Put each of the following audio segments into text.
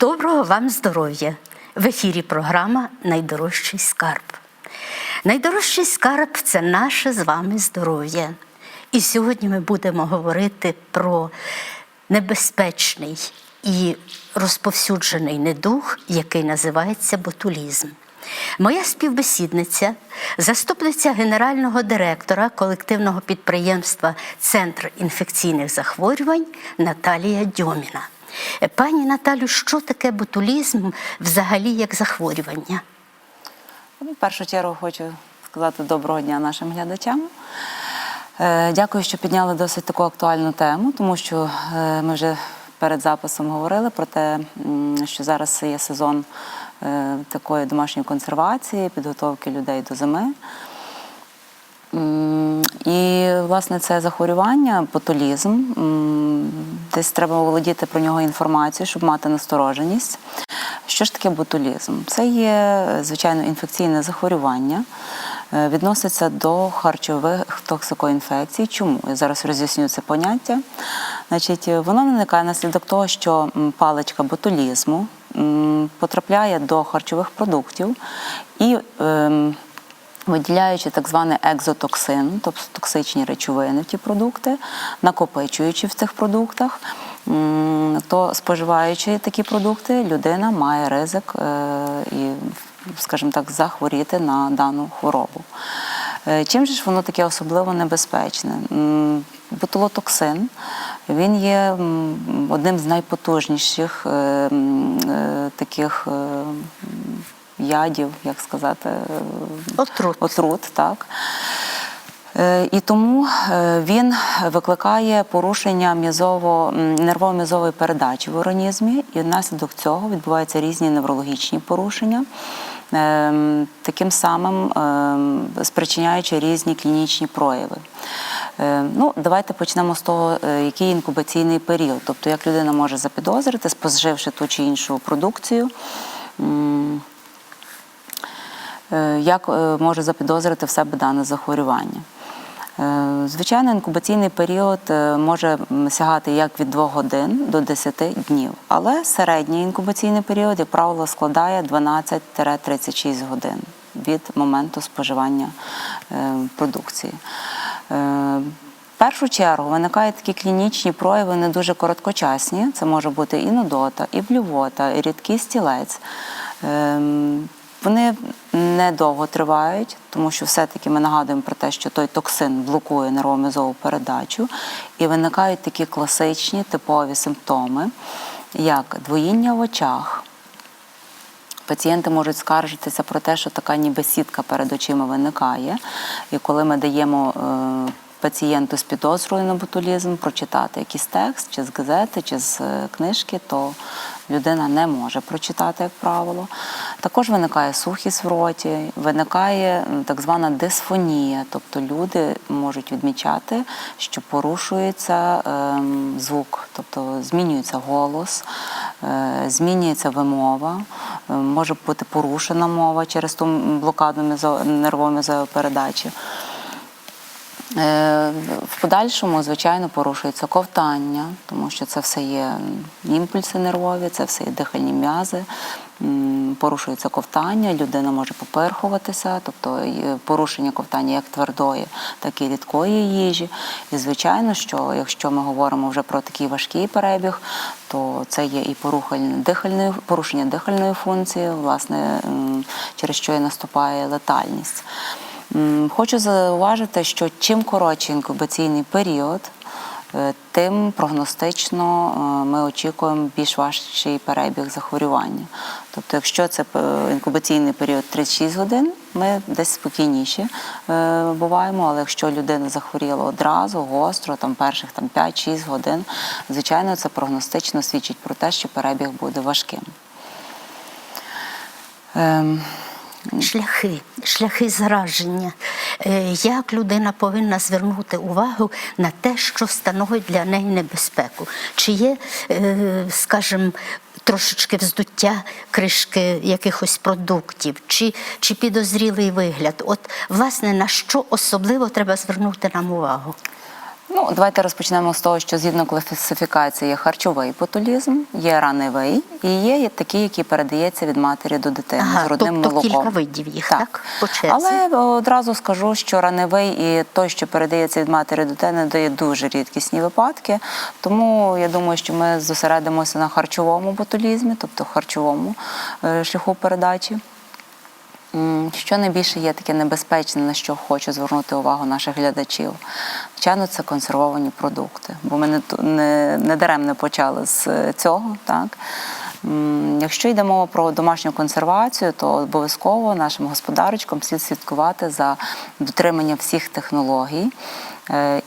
Доброго вам здоров'я! В ефірі програма Найдорожчий скарб. Найдорожчий скарб це наше з вами здоров'я. І сьогодні ми будемо говорити про небезпечний і розповсюджений недух, який називається ботулізм. Моя співбесідниця, заступниця генерального директора колективного підприємства Центр інфекційних захворювань Наталія Дьоміна. Пані Наталю, що таке ботулізм взагалі як захворювання? Ну, В першу чергу хочу сказати доброго дня нашим глядачам. Е, Дякую, що підняли досить таку актуальну тему, тому що е, ми вже перед записом говорили про те, що зараз є сезон е, такої домашньої консервації, підготовки людей до зими. І, власне, це захворювання, ботулізм. Десь треба володіти про нього інформацією, щоб мати настороженість. Що ж таке ботулізм? Це є, звичайно, інфекційне захворювання, е, відноситься до харчових токсикоінфекцій. Чому? Я зараз роз'ясню це поняття. Значить, воно виникає наслідок того, що паличка ботулізму потрапляє до харчових продуктів і ем, виділяючи так званий екзотоксин, тобто токсичні речовини в ті продукти, накопичуючи в цих продуктах, то споживаючи такі продукти, людина має ризик е, і, скажімо так, захворіти на дану хворобу. Е, Чим же ж воно таке особливо небезпечне? Ботулотоксин він є одним з найпотужніших е, таких ядів, як сказати, е, Отрут. отрут так. Е, І тому е, він викликає порушення м'язово нервово-м'язової передачі в організмі, і внаслідок цього відбуваються різні неврологічні порушення, ем, таким самим ем, спричиняючи різні клінічні прояви. Ну, давайте почнемо з того, який інкубаційний період, тобто як людина може запідозрити, споживши ту чи іншу продукцію. Е, як е, може запідозрити в себе дане захворювання. Е, Звичайно, інкубаційний період може сягати як від 2 годин до 10 днів, але середній інкубаційний період, як правило, складає 12-36 годин від моменту споживання продукції. В першу чергу виникають такі клінічні прояви не дуже короткочасні. Це може бути і нудота, і блювота, і рідкий стілець. Вони недовго тривають, тому що все-таки ми нагадуємо про те, що той токсин блокує нервово-м'язову передачу, і виникають такі класичні типові симптоми, як двоїння в очах. Пацієнти можуть скаржитися про те, що така ніби сітка перед очима виникає. І коли ми даємо е, пацієнту з підозрою на ботулізм прочитати якийсь текст, чи з газети, чи з е, книжки, то людина не може прочитати, як правило. Також виникає сухість в роті, виникає так звана дисфонія, тобто люди можуть відмічати, що порушується ем, звук, тобто змінюється голос, е, змінюється вимова, може бути порушена мова через ту блокаду нервово-м'язової передачі. В подальшому, звичайно, порушується ковтання, тому що це все є імпульси нервові, це все є дихальні м'язи. Порушується ковтання, людина може поперхуватися, тобто порушення ковтання як твердої, так і рідкої їжі. І звичайно, що якщо ми говоримо вже про такий важкий перебіг, то це є і дихальної, порушення дихальної функції, власне, через що і наступає летальність. Хочу зауважити, що чим коротший інкубаційний період, е, тим прогностично е, ми очікуємо більш важчий перебіг захворювання. Тобто, якщо це е, інкубаційний період 36 годин, ми десь спокійніші буваємо, але якщо людина захворіла одразу, гостро, там перших там, 5-6 годин, звичайно, це прогностично свідчить про те, що перебіг буде важким. Шляхи, шляхи зараження. Е, Як людина повинна звернути увагу на те, що становить для неї небезпеку? Чи є, е, скажімо, трошечки вздуття кришки якихось продуктів, чи, чи підозрілий вигляд? От, власне, на що особливо треба звернути нам увагу? Ну, давайте розпочнемо з того, що згідно класифікації є харчовий ботулізм, є раневий і є такий, який передається від матері до дитини Ага, з грудним тобто молоком. кілька видів їх, так, по черзі? Але одразу скажу, що раневий і той, що передається від матері до дитини, дає дуже рідкісні випадки. Тому я думаю, що ми зосередимося на харчовому ботулізмі, тобто харчовому е, шляху передачі. Що найбільше є таке небезпечне, на що хочу звернути увагу наших глядачів? Звичайно, це консервовані продукти, бо ми не, не, не даремно почали з е, цього. Так? Якщо йде мова про домашню консервацію, то обов'язково нашим господарочкам слід слідкувати за дотриманням всіх технологій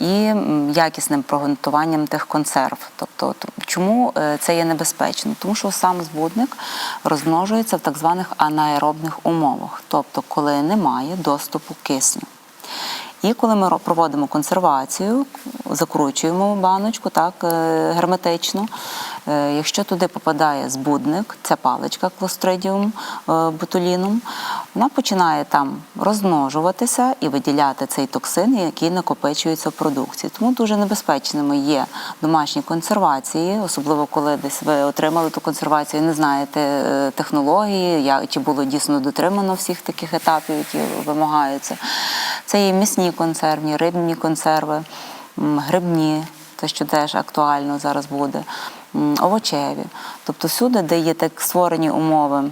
і якісним прогнотуванням тих консерв. Тобто, чому е, це є небезпечно? Тому що сам збудник розмножується в так званих анаеробних умовах, тобто коли немає доступу кисню. І коли ми проводимо консервацію, закручуємо баночку так е, герметично. е, Якщо туди попадає збудник, ця паличка клостридіум е, ботуліном, вона починає там розмножуватися і виділяти цей токсин, який накопичується в продукції. Тому дуже небезпечними є домашні консервації, особливо коли десь ви отримали ту консервацію, не знаєте технології, чи було дійсно дотримано всіх таких етапів, які вимагаються. Це є м'ясні консервні, рибні консерви, грибні, те, що теж актуально зараз буде, овочеві. Тобто всюди, де є так створені умови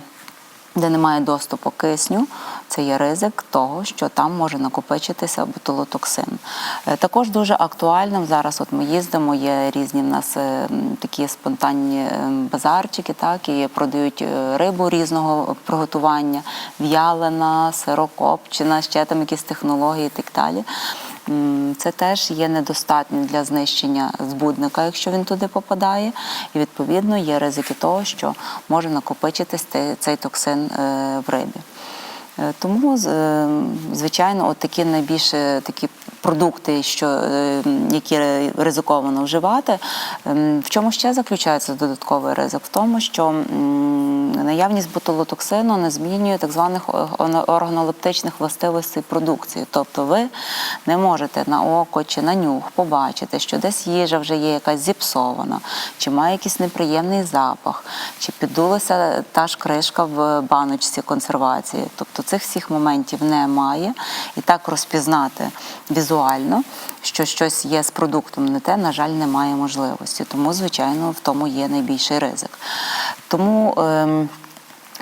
де немає доступу кисню, це є ризик того, що там може накопичитися ботулотоксин. Е, Також дуже актуальним зараз, от ми їздимо, є різні в нас е, такі спонтанні е, базарчики, так, і продають рибу різного приготування, в'ялена, сирокопчена, ще там якісь технології і так далі. Це теж є недостатньо для знищення збудника, якщо він туди попадає, і відповідно є ризики того, що може накопичитись цей токсин е, в рибі. Е, Тому, е, звичайно, от такі найбільше такі продукти, що, е, які ризиковано вживати. Ем, В чому ще заключається додатковий ризик? В тому, що наявність ботулотоксину не змінює так званих органолептичних властивостей продукції. Тобто ви не можете на око чи на нюх побачити, що десь їжа вже є якась зіпсована, чи має якийсь неприємний запах, чи піддулася та ж кришка в баночці консервації. Тобто цих всіх моментів немає. І так розпізнати візуально, що щось є з продуктом не те, на жаль, немає можливості. Тому, звичайно, в тому є найбільший ризик. Тому. ем,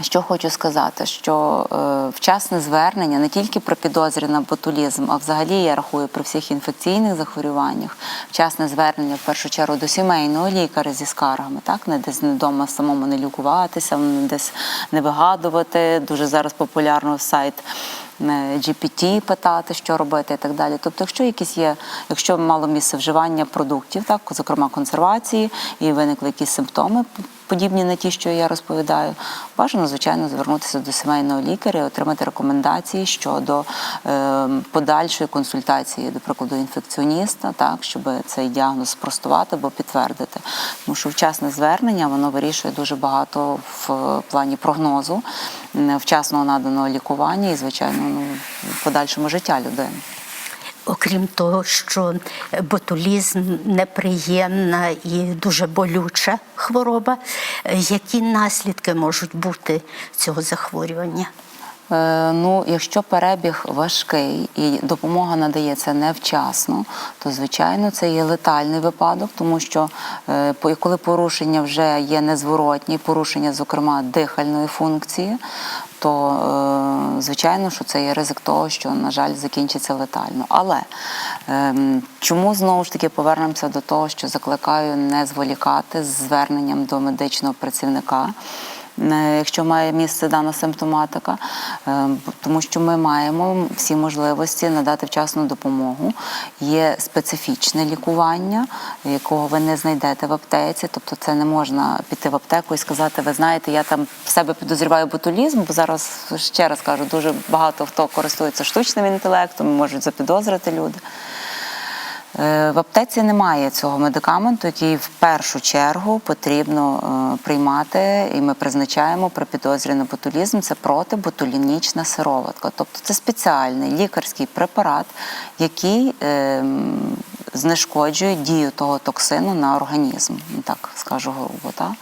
що хочу сказати, що е, вчасне звернення не тільки про підозри на ботулізм, а взагалі я рахую при всіх інфекційних захворюваннях, вчасне звернення в першу чергу до сімейного лікаря зі скаргами, так не десь не вдома самому не лікуватися, не десь не вигадувати. Дуже зараз популярно сайт. Е, GPT питати, що робити і так далі. Тобто, якщо якісь є, якщо мало місце вживання продуктів, так, зокрема консервації, і виникли якісь симптоми, подібні на ті, що я розповідаю, бажано, звичайно, звернутися до сімейного лікаря і отримати рекомендації щодо е, подальшої консультації, до прикладу, інфекціоніста, так, щоб цей діагноз спростувати або підтвердити. Тому що вчасне звернення воно вирішує дуже багато в плані прогнозу, вчасного наданого лікування і, звичайно, ну, подальшому життя людини. Окрім того, що ботулізм неприємна і дуже болюча хвороба, е, які наслідки можуть бути цього захворювання? Е, Ну, якщо перебіг важкий і допомога надається невчасно, то звичайно це є летальний випадок, тому що е, коли порушення вже є незворотні, порушення, зокрема, дихальної функції, то е, звичайно, що це є ризик того, що, на жаль, закінчиться летально. Але ем, чому знову ж таки повернемося до того, що закликаю не зволікати з зверненням до медичного працівника якщо має місце дана симптоматика, е, тому що ми маємо всі можливості надати вчасну допомогу. Є специфічне лікування, якого ви не знайдете в аптеці. Тобто, це не можна піти в аптеку і сказати, ви знаєте, я там себе підозріваю ботулізм, бо зараз ще раз кажу, дуже багато хто користується штучним інтелектом, можуть запідозрити люди. Е, В аптеці немає цього медикаменту, який в першу чергу потрібно е, приймати, і ми призначаємо при підозрі на ботулізм. Це протиботулінічна сироватка. Тобто це спеціальний лікарський препарат, який е, м, дію того токсину на організм, ну, так скажу грубо. Так?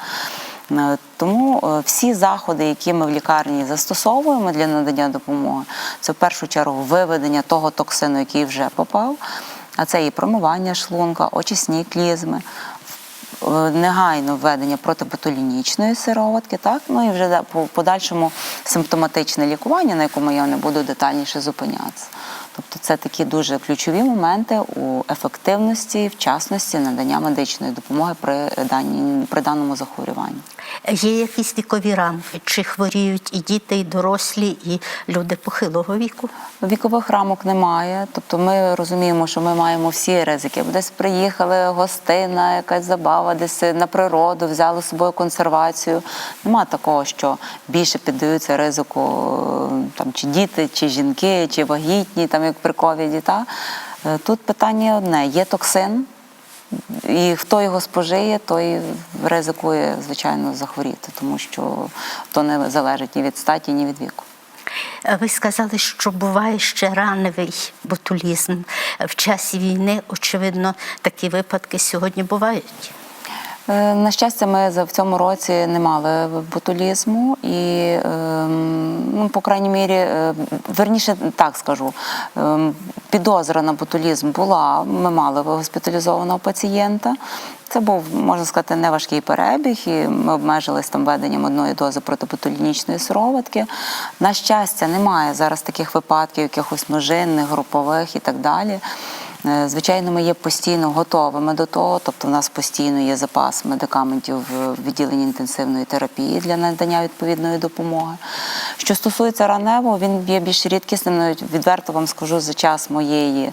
Тому всі заходи, які ми в лікарні застосовуємо для надання допомоги, це в першу чергу виведення того токсину, який вже попав, а це і промивання шлунка, очисні клізми, е, негайно введення протиботулінічної сироватки, так ну і вже по подальшому симптоматичне лікування, на якому я не буду детальніше зупинятися. Тобто це такі дуже ключові моменти у ефективності, вчасності надання медичної допомоги при, даній, при даному захворюванні. Є якісь вікові рамки, чи хворіють і діти, і дорослі, і люди похилого віку? Вікових рамок немає, тобто ми розуміємо, що ми маємо всі ризики. Десь приїхали гостина, якась забава, десь на природу, взяли з собою консервацію. Нема такого, що більше піддаються ризику е, там, чи діти, чи жінки, чи вагітні, там як при ковіді. Та? Е, Тут питання одне: є токсин, і хто його спожиє, той ризикує, звичайно, захворіти, тому що то не залежить ні від статі, ні від віку. Е, Ви сказали, що буває ще раневий ботулізм. В часі війни, очевидно, такі випадки сьогодні бувають. Е, На щастя, ми в цьому році не мали ботулізму і, ем, ну, по крайній мірі, е, верніше так скажу, ем, підозра на ботулізм була. Ми мали госпіталізованого пацієнта. Це був, можна сказати, неважкий перебіг, і ми обмежились там веденням одної дози протиботулінічної сироватки. На щастя, немає зараз таких випадків, якихось множинних, групових і так далі. Е, Звичайно, ми є постійно готовими до того, тобто в нас постійно є запас медикаментів в відділенні інтенсивної терапії для надання відповідної допомоги. Що стосується раневого, він є більш рідкісним, відверто вам скажу за час моєї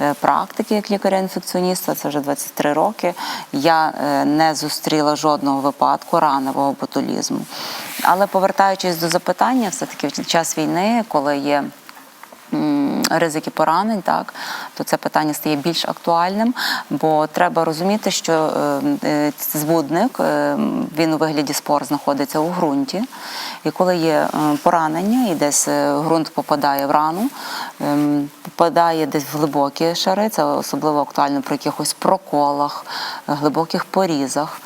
е, практики як лікаря-інфекціоніста, це вже 23 роки. Я е, не зустріла жодного випадку раневого ботулізму. Але повертаючись до запитання, все-таки в час війни, коли є ризики поранень, так то це питання стає більш актуальним, бо треба розуміти, що е, е, збудник е, він у вигляді спор знаходиться у ґрунті, і коли є е, поранення, і десь е, ґрунт попадає в рану, ем, попадає десь в глибокі шари, це особливо актуально при якихось проколах, глибоких порізах.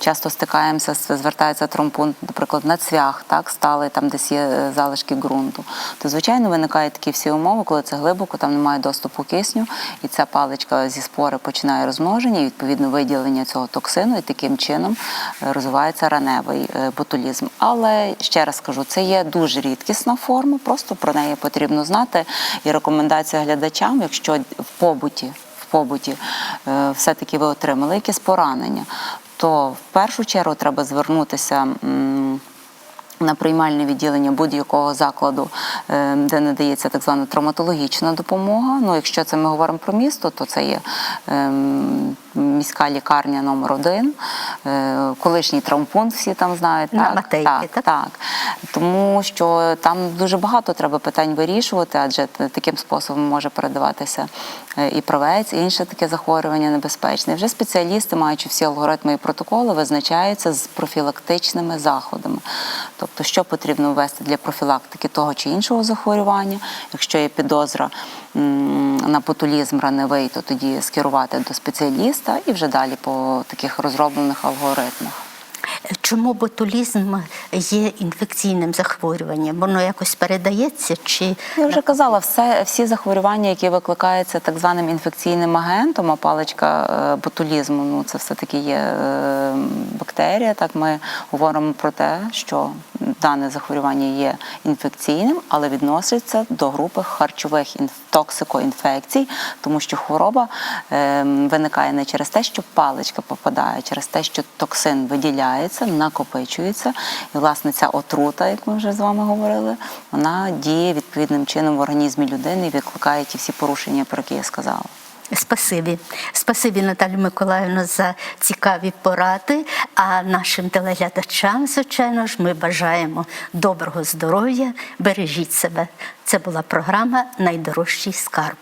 Часто стикаємося, звертається тромпун, наприклад, на цвях, так, стали там, десь є е, залишки ґрунту. То, звичайно, виникають такі всі умови, коли це глибоко, там немає доступу кисню, і ця паличка зі спори починає розмноження, і відповідно виділення цього токсину, і таким чином е, розвивається раневий е, ботулізм. Але ще раз кажу, це є дуже рідкісна форма, просто про неї потрібно знати. І рекомендація глядачам, якщо в побуті побуті все-таки ви отримали якесь поранення, то в першу чергу треба звернутися. На приймальне відділення будь-якого закладу, е, де надається так звана травматологічна допомога. Ну, якщо це ми говоримо про місто, то це є ем, міська лікарня номер один, е, колишній травмпункт, всі там знають. На так, Матейки, так, так? так, тому що там дуже багато треба питань вирішувати, адже таким способом може передаватися е, і правець, і інше таке захворювання небезпечне. Вже спеціалісти, маючи всі алгоритми і протоколи, визначаються з профілактичними заходами. Тобто, що потрібно ввести для профілактики того чи іншого захворювання, якщо є підозра на ботулізм раневий, то тоді скерувати до спеціаліста і вже далі по таких розроблених алгоритмах. Чому ботулізм є інфекційним захворюванням? Воно якось передається чи Я вже казала, все, всі захворювання, які викликаються так званим інфекційним агентом, а паличка е, ботулізму, ну це все-таки є е, бактерія. Так ми говоримо про те, що дане захворювання є інфекційним, але відноситься до групи харчових інф- токсикоінфекцій, тому що хвороба е, виникає не через те, що паличка попадає, а через те, що токсин виділяється, накопичується, і власне ця отрута, як ми вже з вами говорили, вона діє відповідним чином в організмі людини і викликає ті всі порушення, про які я сказала. Спасибі. Спасибі, Наталю Миколаївна, за цікаві поради. А нашим телеглядачам, звичайно ж, ми бажаємо доброго здоров'я, бережіть себе. Це була програма Найдорожчий скарб.